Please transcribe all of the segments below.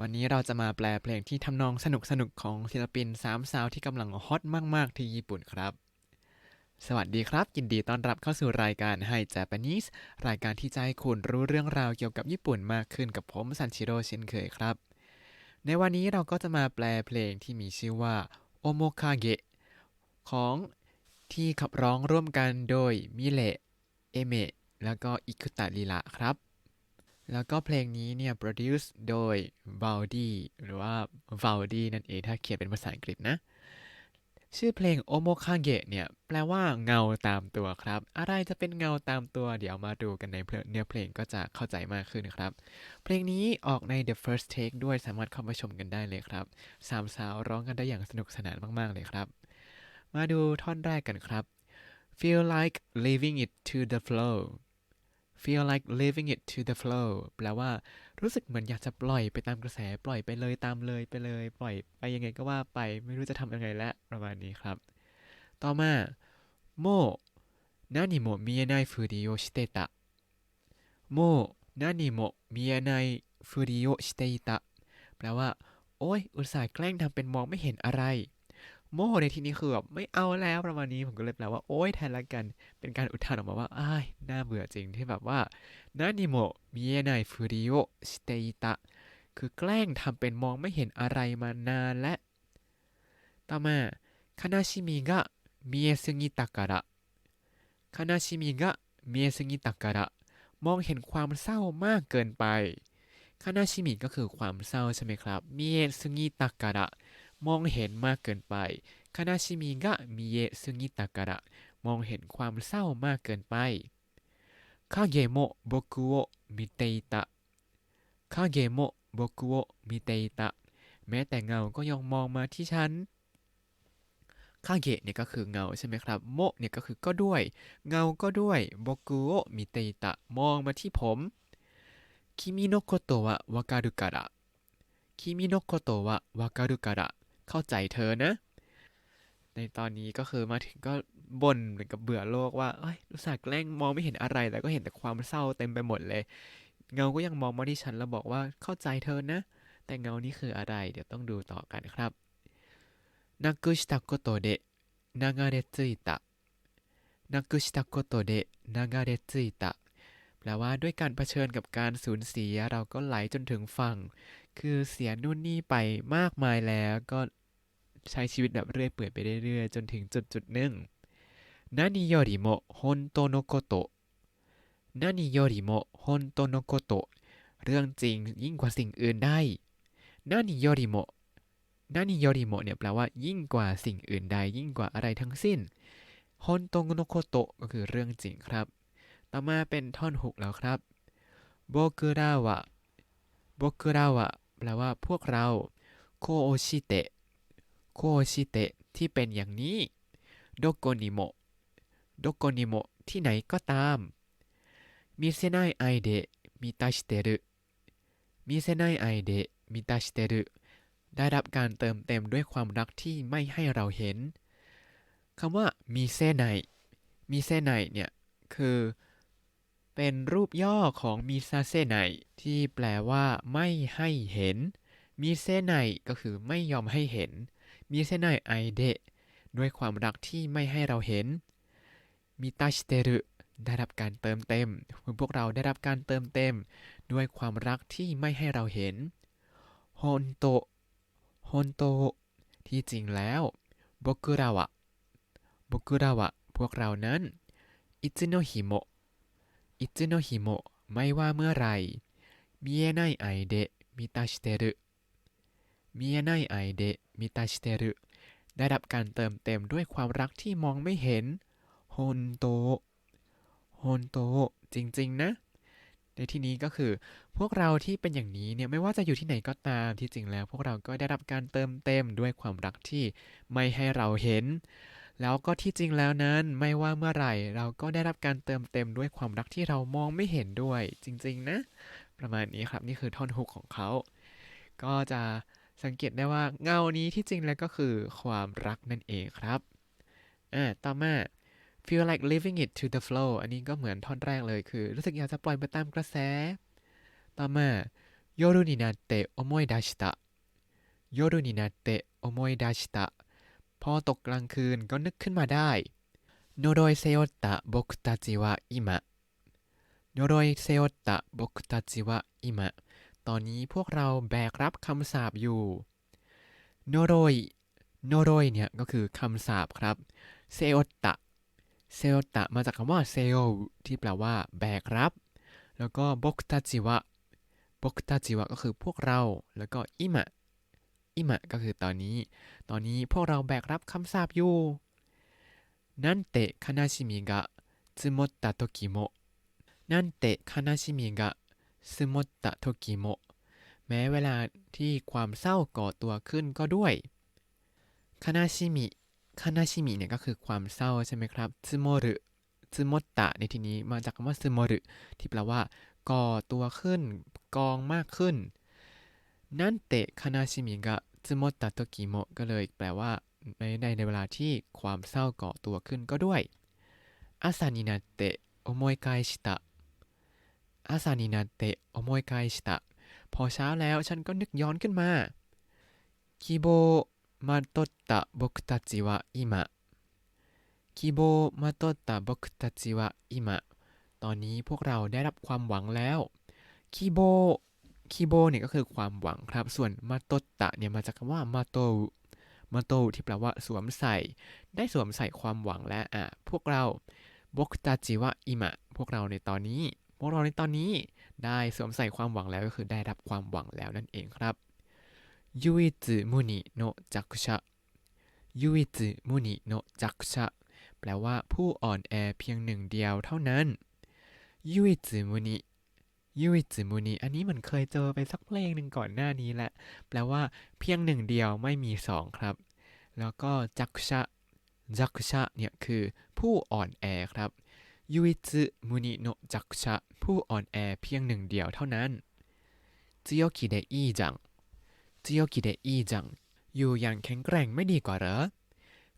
วันนี้เราจะมาแปลเพลงที่ทำนองสนุกสนุกของศิลปินสามสาวที่กำลังฮอตมาก ๆ ที่ญี่ปุ่นครับ สวัสดีครับ ยินดีต้อนรับเข้าสู่รายการ Hi Japanese รายการที่จะให้คุณรู้เรื่องราวเกี่ยวกับญี่ปุ่นมากขึ้นกับผมซันชิโร่เช่นเคยครับ ในวันนี้เราก็จะมาแปลเพลงที่มีชื่อว่าโอโมคาเกะของที่ขับร้องร่วมกันโดยมิเลเอเมะแล้วก็อิคุตะลิระครับ แล้วก็เพลงนี้เนี่ย produce โดย v a l d i หรือว่า v a l d i นั่นเอง ถ้าเขียนเป็นภาษาอังกฤษนะ ชื่อเพลงโอโมคาเกะเนี่ย แปลว่าเงาตามตัวครับ อะไรจะเป็นเงาตามตัว เดี๋ยวมาดูกันในเนื้อเพลงก็จะเข้าใจมากขึ้นครับ เพลงนี้ออกใน The First Take ด้วยสามารถเข้ามาชมกันได้เลยครับสามสาวร้องกันได้อย่างสนุกสนานมาก ๆ เลยครับ มาดูท่อนแรกกันครับ feel like leaving it to the flow feel like leaving it to the flow แปลว่า รู้สึกเหมือนอยากจะปล่อยไปตามกระแส ปล่อยไปเลยตามเลยไปเลย ปล่อยไปยังไงก็ว่าไป ไม่รู้จะทำยังไงแล้วประมาณนี้ครับ ต่อมาโม何も見えないふりをしてたโม何も見えないふりをしていたแปลว่า โอ้ย อุตส่าห์แกล้งทำเป็นมองไม่เห็นอะไร โมในที่นี้คือแบบไม่เอาแล้วประมาณนี้ผมก็เลยแปลว่าโอ้ยแทนละกันเป็นการอุทานออกมาว่าอ้ายน่าเบื่อจริงที่แบบว่านานิโมมิเอไนฟูริโอสเตอิตะคือแกล้งทำเป็นมองไม่เห็นอะไรมานานและ ต่อมาคานาชิมิกะมิเอซึงิตะการะคานาชิมิกะมิเอซึงิตะการะมองเห็นความเศร้ามากเกินไปคานาชิมิก็คือความเศร้าใช่ไหมครับมิเอซึงิตะการะ มองเห็นมากเกินไปคานาชิมิกะมิเอซึงิตะกระมองเห็นความเศร้ามากเกินไปคาเกโมะโบกุโอมิเตอิตะคาเกโมะโบกุโอมิเตอิตะแม้แต่เงาก็ยังมองมาที่ฉันคาเกะเนี่ยก็คือเงาใช่ไหมครับ โมเนี่ยก็คือก็ด้วย เงาก็ด้วยโบกุโอมิเตอิตะมองมาที่ผมคิมิโนโคโตะวะวาการุการะคิมิโนโคโตะวะวาการุการะ เข้าใจเธอนะ ในตอนนี้ก็คือมาถึงก็บ่นเหมือนกับเบื่อโลกว่าเอ้ยรู้สึกแกล้งมองไม่เห็นอะไรแต่ก็เห็นแต่ความเศร้าเต็มไปหมดเลย เงาก็ยังมองมาที่ฉันแล้วบอกว่าเข้าใจเธอนะ แต่เงานี้คืออะไร เดี๋ยวต้องดูต่อกันครับนักชิตะโกโตเดนางาเรจุยตะนักกุชิตะโกโตเดะนางาเรจุยตะแปลว่าด้วยการเผชิญกับการสูญเสียเราก็ไหลจนถึงฝั่ง คือเสียนู่นนี่ไปมากมายแล้วก็ใช้ชีวิตแบบเรื่อยเปื่อยไปเรื่อยจนถึงจุดจุดหนึ่งนานิโยริโมฮอนโตโนโกโตนั้นิโยริโมฮอนโตโนโกโตเรื่องจริงยิ่งกว่าสิ่งอื่นได้นานิโยริโมนานิโยริโมเนี่ยแปลว่ายิ่งกว่าสิ่งอื่นใด ยิ่งกว่าอะไรทั้งสิ้นฮอนโตโนโกโตก็คือเรื่องจริงครับ ต่อมาเป็นท่อนหกแล้วครับโบกุราวะโบกุราวะ ลว่าพวกเราโคโอชิเตะโคโอชิเตะที่เป็นอย่างนี้โดโกนิโมโดโกนิโมที่ไหนก็ตามมิเซไนไอเดะมิตาชิเตรุมิเซไนไอเดะมิตาชิเตรุได้รับการเติมเต็มด้วยความรักที่ไม่ให้เราเห็นคำว่ามิเซไนมิเซไนเนี่ย คือ เป็นรูปย่อของมิซาเซไนที่แปลว่าไม่ให้เห็นมิเซไนก็คือไม่ยอมให้เห็นมิเซไนไอเดะด้วยความรักที่ไม่ให้เราเห็นมิตาชิเตรุได้รับการเติมเต็ม พวกเราได้รับการเติมเต็ม ด้วยความรักที่ไม่ให้เราเห็นฮอนโตฮอนโตที่จริงแล้วบกุราวะบกุราวะพวกเรานั้นอิจิโนฮิโมะ อิจิโนไม่ว่าเมื่อไรมิเอไนไอเดะมิตาชิเตรุมิเอไนได้รับการเติมเต็มด้วยความรักที่มองไม่เห็นฮนโตฮนโตจริง ๆ นะ ในที่นี้ก็คือพวกเราที่เป็นอย่างนี้เนี่ยไม่ว่าจะอยู่ที่ไหนก็ตามที่จริงแล้ว พวกเราก็ได้รับการเติมเต็มด้วยความรักที่ไม่ให้เราเห็น แล้วก็ที่จริงแล้วนั้นไม่ว่าเมื่อไหร่ เราก็ได้รับการเติมเต็มด้วยความรักที่เรามองไม่เห็นด้วย จริง ๆ นะ ประมาณนี้ครับนี่คือท่อนฮุกของเขา ก็จะสังเกตได้ว่าเงานี้ที่จริงแล้วก็คือความรักนั่นเองครับอ่าต่อมา feel like leaving it to the flow อันนี้ก็เหมือนท่อนแรกเลยคือ รู้สึกอยากจะปล่อยไปตามกระแส ต่อมา 夜になって思い出した夜になって思い出した พอตกกลางคืนก็นึกขึ้นมาได้โนโดยเซโอตะบุกตาจิวะอิมะโนโดยเซโอตะบุกตาจิวะอิมะตอนนี้พวกเราแบกรับคำสาบอยู่โนโดยโนโดยเนี่ยก็คือคำสาบครับเซโอตะเซโอตะมาจากคำว่าเซโอที่แปลว่า แบกรับ แล้วก็บกตาจิวะบกตาจิวะก็คือพวกเรา แล้วก็อิมะ อิมะก็คือตอนนี้ ตอนนี้พวกเราแบกรับคำสาปอยู่นั่นเตะคานาชิมิกะซึมตะโตกิโมนั่นเตะคานาชิมิกะซึมตะโตกิโมแม้เวลาที่ความเศร้าก่อตัวขึ้นก็ด้วยคานาชิมิคานาชิมิเนี่ยก็คือความเศร้าใช่ไหมครับซึโมรุซึโมตะในที่นี้มาจากคำว่าซึโมรุที่แปลว่า ก่อตัวขึ้น กองมากขึ้น นั่นเตะคานาชิมิกะซึโมตะโตกิโมก็เลยแปลว่าในในในเวลาที่ความเศร้าเก่อตัวขึ้นก็ด้วยอาซานินาเตะโอโมยกายชิตะอาซานินาเตะโอโมยกายชิตะพอเช้าแล้วฉันก็นึกย้อนขึ้นมาคิโบมาโตตะบกตาจิวะอิมะคิโบมาโตตะบกตาจิวะอิมะตอนนี้พวกเราได้รับความหวังแล้วคิโบ คิโบเนี่ยก็คือความหวังครับ ส่วนมาโตตะเนี่ยมาจากคำว่ามาโตมาโตที่แปลว่าสวมใส่ ได้สวมใส่ความหวังและอะพวกเราบกตาจิวะอิมะพวกเราในตอนนี้ พวกเราในตอนนี้ได้สวมใส่ความหวังแล้วก็คือได้รับความหวังแล้วนั่นเองครับยูอิซึมุนิโนจักชะยูอิซึมุนิโนจักชะแปลว่าผู้อ่อนแอเพียงหนึ่งเดียวเท่านั้นยูอิซึมุนิ ยูอิซึมุนิอันนี้เหมันเคยเจอไปสักเพลงหนึ่งก่อนหน้านี้แหละ แปลว่าเพียงหนึ่งเดียวไม่มีสองครับ แล้วก็จักชะจักชะเนี่ยคือผู้อ่อนแอครับยูอิซึมุนิโนจักชะผู้อ่อนแอเพียงหนึ่งเดียวเท่านั้นจิโอคิเดอีจังจิโอกิเดอีจัง อยู่อย่างแข็งแกร่งไม่ดีกว่าเหรอ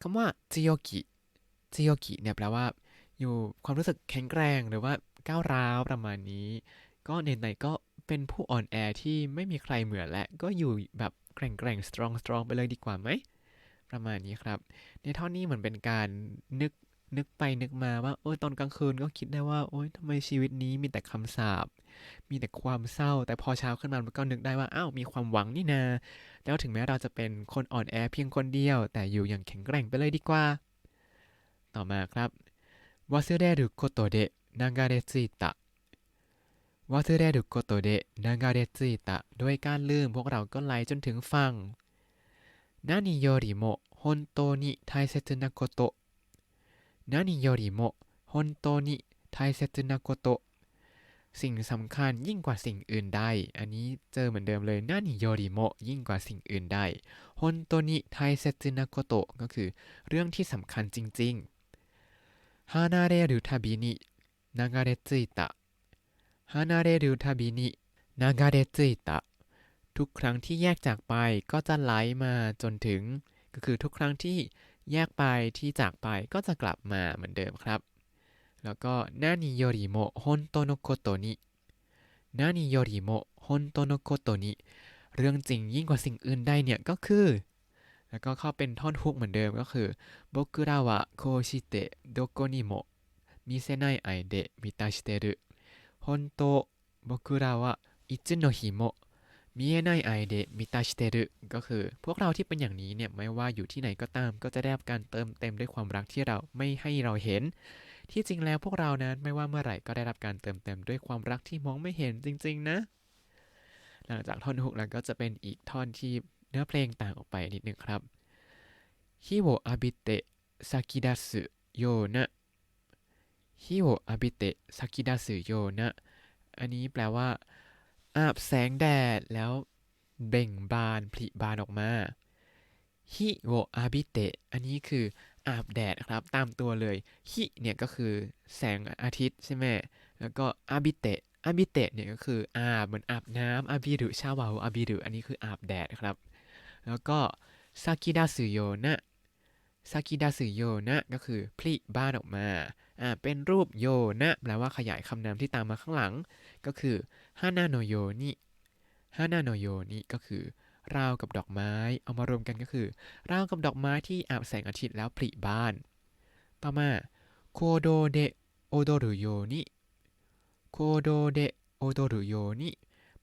คำว่าจิโอกิจิโอกิเนี่ยแปลว่า อยู่ความรู้สึกแข็งแกร่งหรือว่าก้าวร้าวประมาณนี้ ก็ในไหนก็เป็นผู้อ่อนแอที่ไม่มีใครเหมือนและ ก็อยู่แบบแกร่งแกร่ง strong strong ไปเลยดีกว่าไหม ประมาณนี้ครับ ในท่อนนี้เหมือนเป็นการนึกนึกไปนึกมาว่าโอ้ยตอนกลางคืนก็คิดได้ว่า โอ้ยทำไมชีวิตนี้มีแต่คำสาปมีแต่ความเศร้า แต่พอเช้าขึ้นมามันก็นึกได้ว่าอ้าวมีความหวังนี่นา แล้วถึงแม้เราจะเป็นคนอ่อนแอเพียงคนเดียว แต่อยู่อย่างแข็งแกร่งไปเลยดีกว่า ต่อมาครับวาซึเรรุโกโตเดนางาเรซิตะ ว่าเทเได้ดูโกโตเดะนางาเรจิตะโดยการลืมพวกเราก็ไหลจนถึงฟังนานิโยริโมฮอนโตนิไทเซตุนาโกโตนานิโยริโมฮอนโตนิไทเซตุนาโกโตสิ่งสำคัญยิ่งกว่าสิ่งอื่นใด อันนี้เจอเหมือนเดิมเลยนานิโยริโมยิ่งกว่าสิ่งอื่นใดฮอนโตนิไทเซตุนาโกโตก็คือเรื่องที่สำคัญจริงๆฮานาเรหรือทาบินินางาเรจิตะ นาเรรุทาบินินางาเรจิตะทุกครั้งที่แยกจากไปก็จะไหลมาจนถึง ก็คือทุกครั้งที่แยกไปที่จากไปก็จะกลับมาเหมือนเดิมครับ แล้วก็นานิโยริโมฮอนโตโนโกโตนินานิโยริโมฮอนโตโนโกโตนิเรื่องจริงยิ่งกว่าสิ่งอื่นใดเนี่ยก็คือ แล้วก็เข้าเป็นท่อนฮุกเหมือนเดิมก็คือโบกุระวะโคชิเตะโดโกนิโมมิเซไนไอเดะมิตาชิเตรุ ฮอนโตโบกุระวะอิจุโนฮิโมมิเอไนไอเดะมิตาชิเตรุก็คือ พวกเราที่เป็นอย่างนี้เนี่ยไม่ว่าอยู่ที่ไหนก็ตาม ก็จะได้รับการเติมเต็มด้วยความรักที่เราไม่ให้เราเห็น ที่จริงแล้วพวกเรานั้นไม่ว่าเมื่อไหร่ก็ได้รับการเติมเต็มด้วยความรักที่มองไม่เห็นจริง ๆ นะ หลังจากท่อนฮุกแล้วก็จะเป็นอีกท่อนที่เนื้อเพลงต่างออกไปนิดนึงครับฮิโออาบิเตะซากิดัสึโยนะ ฮิโออาบิเตะซากิดัสึโยนะ อันนี้แปลว่า อาบแสงแดดแล้วเบ่งบานผลิบานออกมาฮิโออาบิเตะอันนี้คืออาบแดดครับตามตัวเลยฮิเนี่ยก็คือแสงอาทิตย์ใช่ไหมแล้วก็อาบิเตะอาบิเตะเนี่ยก็คืออาบเหมือนอาบน้ำอาบิรุชาวาอาบิรุอันนี้คืออาบแดดครับ แล้วก็ซากิดาสึโยนะ ซากิดาสึโยนะ ก็คือพลิบ้านออกมาอ่าเป็นรูปโยนะ แปลว่าขยายคำนามที่ตามมาข้างหลัง ก็คือฮานาโนโยนิฮานาโนโยนี่ก็คือราวกับดอกไม้ เอามารวมกันก็คือ ราวกับดอกไม้ที่อาบแสงอาทิตย์แล้วผลิบ้าน ต่อมาโคโดเดโอโดรุโยนิโคโดเดโอโดรุโยนิ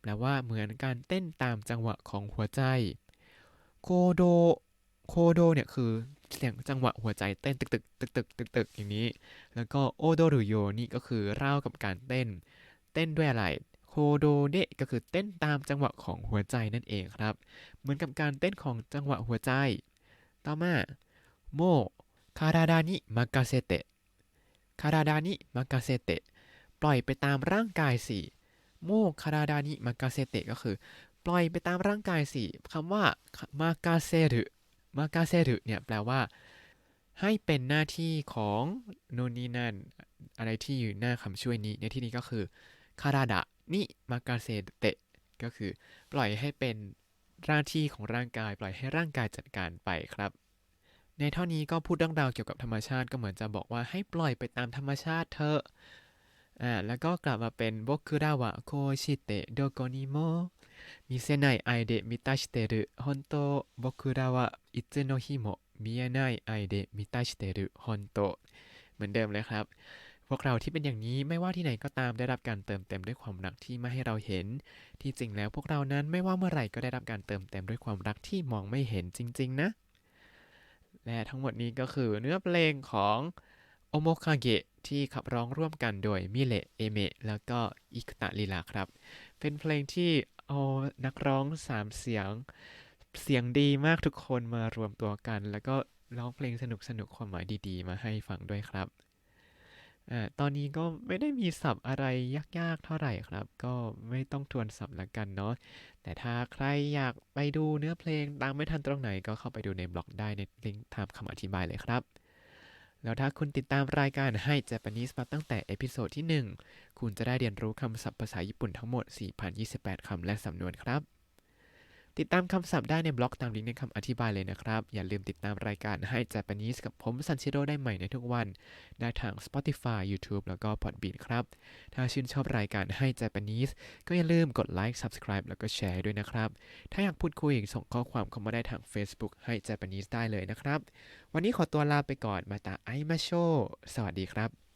แปลว่าเหมือนการเต้นตามจังหวะของหัวใจโคโดโคโดเนี่ยคือ เสียงจังหวะหัวใจเต้นตึกตึกตึกตึกตึกตึกอย่างนี้ แล้วก็โอโดรุโยนี่ก็คือรากับการเต้น เต้นด้วยอะไรโคโดเดะก็คือเต้นตามจังหวะของหัวใจนั่นเองครับ เหมือนกับการเต้นของจังหวะหัวใจ ต่อมาโมคาราดานิมากาเซเตะคาราดานิมากาเซเตะปล่อยไปตามร่างกายสิโมคาราดานิมากาเซเตะก็คือ ปล่อยไปตามร่างกายสิคำว่ามากาเซรุ มากาเซรุเนี่ยแปลว่า ให้เป็นหน้าที่ของโนนนี่นั่น อะไรที่อยู่หน้าคำช่วยนี้ ในที่นี้ก็คือคาราดะนิมากาเซเตะก็คือ ปล่อยให้เป็นหน้าที่ของร่างกาย ปล่อยให้ร่างกายจัดการไปครับในเท่านี้ก็พูดเรื่องราวเกี่ยวกับธรรมชาติก็เหมือนจะบอกว่าให้ปล่อยไปตามธรรมชาติเถอะ อ่า แล้วก็กลับมาเป็นบกคุราวะโคชิเตะโดโกนิโม มิเซไนไอเดมิตาชิเตรุฮอนโตบกุราวะอิตโนฮิโมมิเอไนไอเดมิตาชิเตรุฮอนโตเหมือนเดิมเลยครับ พวกเราที่เป็นอย่างนี้ไม่ว่าที่ไหนก็ตามได้รับการเติมเต็มด้วยความรักที่ไม่ให้เราเห็น ที่จริงแล้วพวกเรานั้นไม่ว่าเมื่อไหร่ก็ได้รับการเติมเต็มด้วยความรักที่มองไม่เห็นจริง ๆ นะ และทั้งหมดนี้ก็คือเนื้อเพลงของโอโมคาเกะที่ขับร้องร่วมกันโดยมิเลเอเมะแล้วก็อิคตะลีลาครับ เป็นเพลงที่ เอานักร้องสามเสียง เสียงดีมากทุกคนมารวมตัวกัน แล้วก็ร้องเพลงสนุกสนุกความหมายดีๆ มาให้ฟังด้วยครับอตอนนี้ก็ไม่ได้มีศัพท์อะไรยากๆเท่าไหร่ครับ ก็ไม่ต้องทวนศัพท์ละกันเนาะแต่ถ้าใครอยากไปดูเนื้อเพลงตามไม่ทันตรงไหนก็เข้าไปดูในบล็อกได้ในลิงก์ตามคำอธิบายเลยครับ แล้วถ้าคุณติดตามรายการให้ Japanese มาตั้งแต่เอพิโซดที่ 1 คุณจะได้เรียนรู้คำศัพท์ภาษาญี่ปุ่นทั้งหมด 4,028 คำและสำนวนครับ ติดตามคำศัพท์ได้ในบล็อกตามลิงก์ในคำอธิบายเลยนะครับ อย่าลืมติดตามรายการให้ Japanese กับผมซันชิโร่ได้ใหม่ในทุกวัน ได้ทาง Spotify YouTube แล้วก็ Podbean ครับ ถ้าชื่นชอบรายการให้ Japanese ก็อย่าลืมกดไลค์ Subscribe แล้วก็แชร์ด้วยนะครับ ถ้าอยากพูดคุยส่งข้อความเข้ามาได้ทาง Facebook ให้ Japanese ได้เลยนะครับ วันนี้ขอตัวลาไปก่อนมาตาไอมาโช สวัสดีครับ